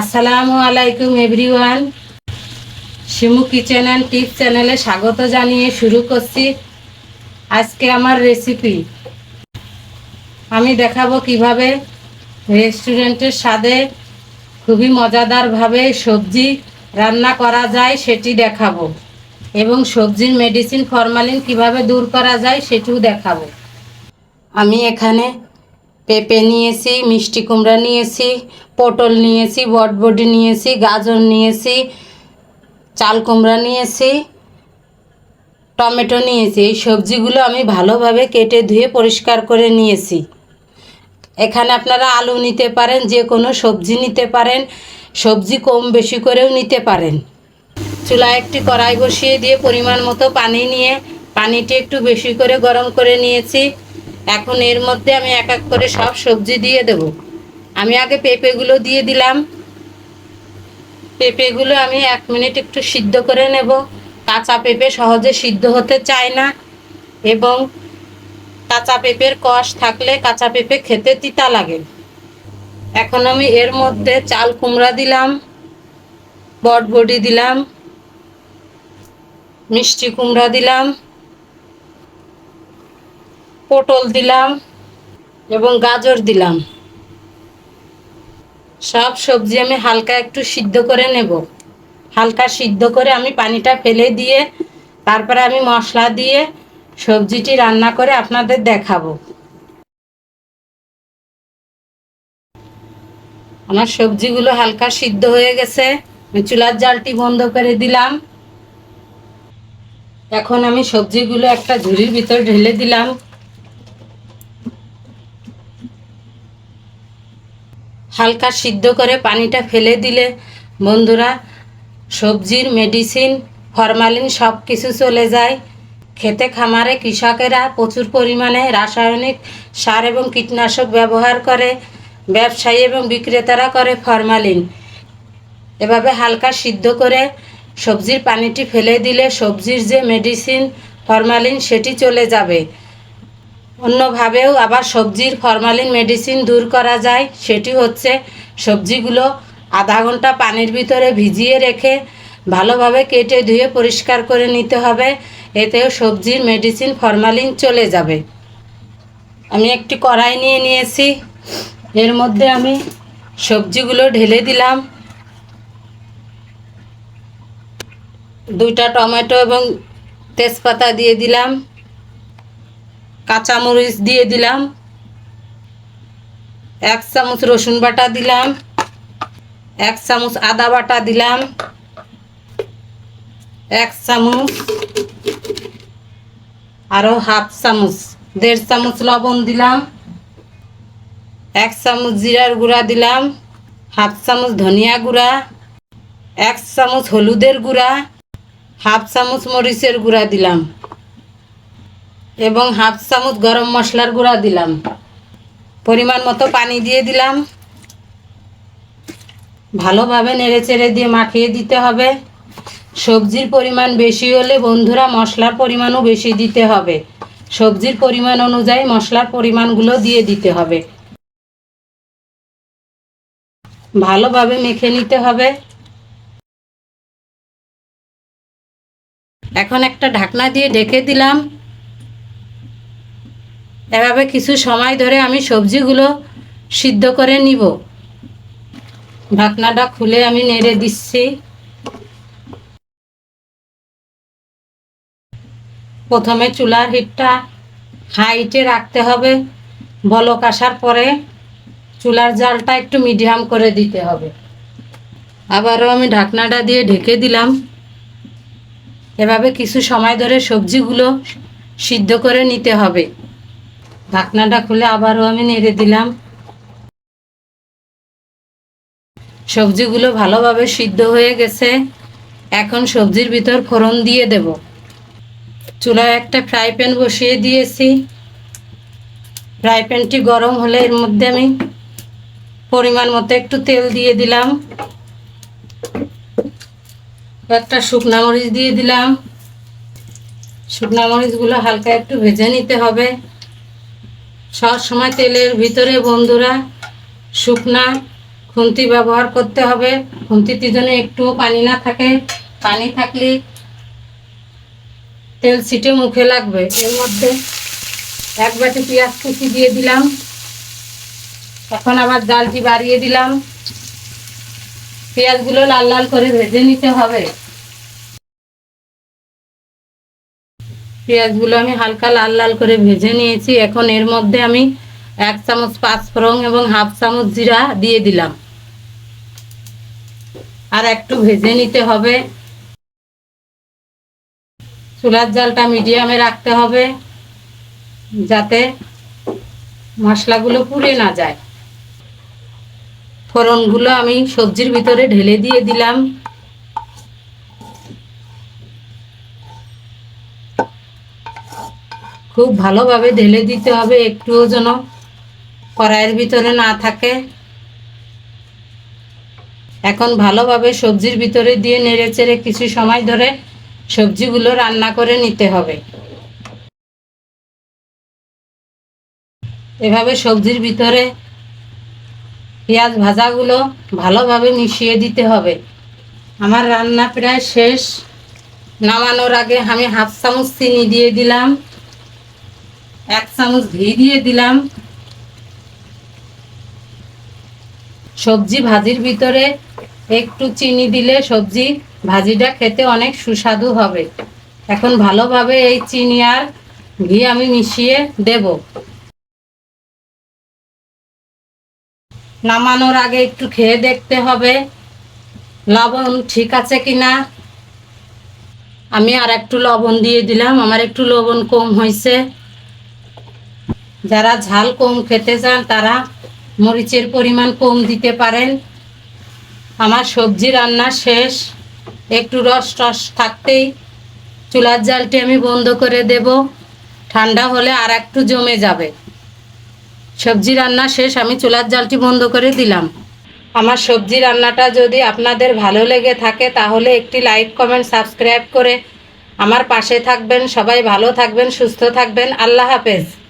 আসসালামু আলাইকুম everyone. Shimu kitchen and tips চ্যানেলে স্বাগত জানিয়ে শুরু করছি আজকে আমার রেসিপি আমি দেখাবো কীভাবে রেস্টুরেন্টের স্বাদে খুবই মজাদারভাবে সবজি রান্না করা যায় সেটি দেখাবো এবং সবজির মেডিসিন ফরমালিন কীভাবে দূর করা যায় সেটিও দেখাবো। আমি এখানে পেঁপে নিয়েছি, মিষ্টি কুমড়া নিয়েছি পটল নিয়েছি বটবডি নিয়েছি, গাজর নিয়েছি, চাল কুমড়া নিয়েছি, টমেটো নিয়েছি। এই সবজিগুলো আমি ভালোভাবে কেটে ধুয়ে পরিষ্কার করে নিয়েছি। এখানে আপনারা আলু নিতে পারেন, যে কোনো সবজি নিতে পারেন, সবজি কম বেশি করেও নিতে পারেন। চুলায় একটি কড়াই বসিয়ে দিয়ে পরিমাণ মতো পানি নিয়ে, পানিটি একটু বেশি করে গরম করে নিয়েছি। এখন এর মধ্যে আমি এক এক করে সব সবজি দিয়ে দেব। আমি আগে পেঁপেগুলো দিয়ে দিলাম। পেঁপেগুলো আমি এক মিনিট একটু সিদ্ধ করে নেব। কাঁচা পেঁপে সহজে সিদ্ধ হতে চায় না এবং কাঁচা পেঁপের কষ থাকলে কাঁচা পেঁপে খেতে তিতা লাগে। এখন আমি এর মধ্যে চাল কুমড়া দিলাম, বটবডি দিলাম, মিষ্টি কুমড়া দিলাম, পটল দিলাম এবং গাজর দিলাম। সব সবজি আমি হালকা একটু সিদ্ধ করে নেব। হালকা সিদ্ধ করে আমি পানিটা ফেলে দিয়ে, তারপরে আমি মশলা দিয়ে সবজিটি রান্না করে আপনাদের দেখাবো। আমার সবজিগুলো হালকা সিদ্ধ হয়ে গেছে। চুলার জালটি বন্ধ করে দিলাম। এখন আমি সবজিগুলো একটা ঝুড়ির ভিতর ঢেলে দিলাম। হালকা সিদ্ধ করে পানিটা ফেলে দিলে বন্ধুরা, সবজির মেডিসিন ফরমালিন সব কিছু চলে যায়। খেতে খামারে কৃষকেরা প্রচুর পরিমাণে রাসায়নিক সার এবং কীটনাশক ব্যবহার করে, ব্যবসায়ী এবং বিক্রেতারা করে ফরমালিন এভাবে হালকা সিদ্ধ করে সবজির পানিটি ফেলে দিলে সবজির যে মেডিসিন ফরমালিন সেটি চলে যাবে। অন্যভাবেও আবার সবজির ফরমালিন মেডিসিন দূর করা যায়। সেটি হচ্ছে সবজিগুলো আধা ঘণ্টা পানির ভিতরে ভিজিয়ে রেখে ভালোভাবে কেটে ধুয়ে পরিষ্কার করে নিতে হবে। এতেও সবজির মেডিসিন ফরমালিন চলে যাবে। আমি একটি কড়াই নিয়ে নিয়েছি। এর মধ্যে আমি সবজিগুলো ঢেলে দিলাম। দুইটা টমেটো এবং তেজপাতা দিয়ে দিলাম। কাঁচামরিচ দিয়ে দিলাম। এক চামচ রসুন বাটা দিলাম। এক চামচ আদা বাটা দিলাম। এক চামচ আরও হাফ চামচ, দেড় চামচ লবণ দিলাম। এক চামচ জিরার গুঁড়া দিলাম। হাফ চামচ ধনিয়া গুঁড়া। এক চামচ হলুদের গুঁড়া। হাফ চামচ মরিচের গুঁড়া দিলাম। এবং হাফ চামচ গরম মশলার গুঁড়া দিলাম। পরিমাণ মতো পানি দিয়ে দিলাম। ভালোভাবে নেড়ে চেড়ে দিয়ে মাখিয়ে দিতে হবে। সবজির পরিমাণ বেশি হলে বন্ধুরা মশলার পরিমাণও বেশি দিতে হবে। সবজির পরিমাণ অনুযায়ী মশলার পরিমাণগুলো দিয়ে দিতে হবে। ভালোভাবে মেখে নিতে হবে। এখন একটা ঢাকনা দিয়ে ঢেকে দিলাম। এভাবে কিছু সময় ধরে আমি সবজিগুলো সিদ্ধ করে নিব। ঢাকনাটা খুলে আমি নেড়ে দিচ্ছি। প্রথমে চুলার হিটটা হাইটে রাখতে হবে। বলক আসার পরে চুলার জালটা একটু মিডিয়াম করে দিতে হবে। আবারও আমি ঢাকনাটা দিয়ে ঢেকে দিলাম। এভাবে কিছু সময় ধরে সবজিগুলো সিদ্ধ করে নিতে হবে। ঢাকনাটা খুলে আবারও আমি নেড়ে দিলাম। সবজিগুলো ভালোভাবে সিদ্ধ হয়ে গেছে। এখন সবজির ভিতর ফোড়ন দিয়ে দেব। চুলায় একটা ফ্রাই প্যান বসিয়ে দিয়েছি। ফ্রাই প্যানটি গরম হলে এর মধ্যে আমি পরিমাণ মতো একটু তেল দিয়ে দিলাম। একটা শুকনা মরিচ দিয়ে দিলাম। শুকনা মরিচগুলো হালকা একটু ভেজে নিতে হবে। সব সময় তেলের ভিতরে বন্ধুরা শুকনা খুন্তি ব্যবহার করতে হবে। খুন্তিতে যেন একটুও পানি না থাকে। পানি থাকলে তেল ছিটে মুখে লাগবে। এর মধ্যে এক বাটি পেঁয়াজ কুচি দিয়ে দিলাম। এখন আবার জালটি বাড়িয়ে দিলাম। পেঁয়াজগুলো লাল লাল করে ভেজে নিতে হবে। পেঁয়াজগুলো আমি হালকা লাল লাল করে ভেজে নিয়েছি। এখন এর মধ্যে আমি এক চামচ পাঁচফোড়ন এবং হাফ চামচ জিরা দিয়ে দিলাম। আর একটু ভেজে নিতে হবে। চুলার জালটা মিডিয়ামে রাখতে হবে যাতে মশলাগুলো পুড়ে না যায়। ফোড়নগুলো আমি সবজির ভিতরে ঢেলে দিয়ে দিলাম। খুব ভালোভাবে ঢেলে দিতে হবে, একটুও যেন কড়াইয়ের ভিতরে না থাকে। এখন ভালোভাবে সবজির ভিতরে দিয়ে নেড়ে চেড়ে কিছু সময় ধরে সবজিগুলো রান্না করে নিতে হবে। এভাবে সবজির ভিতরে পেঁয়াজ ভাজাগুলো ভালোভাবে মিশিয়ে দিতে হবে। আমার রান্না প্রায় শেষ। নামানোর আগে আমি হাফ চামচ চিনি দিয়ে দিলাম। এক চামচ ঘি দিয়ে দিলাম। সবজি ভাজির ভিতরে একটু চিনি দিলে সবজি ভাজিটা খেতে অনেক সুস্বাদু হবে। এখন ভালোভাবে এই চিনি আর ঘি আমি মিশিয়ে দেব। নামানোর আগে একটু খেয়ে দেখতে হবে, লবণ ঠিক আছে কিনা। আমি আর একটু লবণ দিয়ে দিলাম, আমার একটু লবণ কম হয়েছে। যারা ঝাল কম খেতে চান, তারা মরিচের পরিমাণ কম দিতে পারেন। আমার সবজি রান্না শেষ। একটু রস টস থাকতেই চুলার জালটি আমি বন্ধ করে দেব। ঠান্ডা হলে আর একটু জমে যাবে। সবজি রান্না শেষ, আমি চুলার জালটি বন্ধ করে দিলাম। আমার সবজি রান্নাটা যদি আপনাদের ভালো লেগে থাকে, তাহলে একটি লাইক, কমেন্ট, সাবস্ক্রাইব করে আমার পাশে থাকবেন। সবাই ভালো থাকবেন, সুস্থ থাকবেন। আল্লাহ হাফেজ।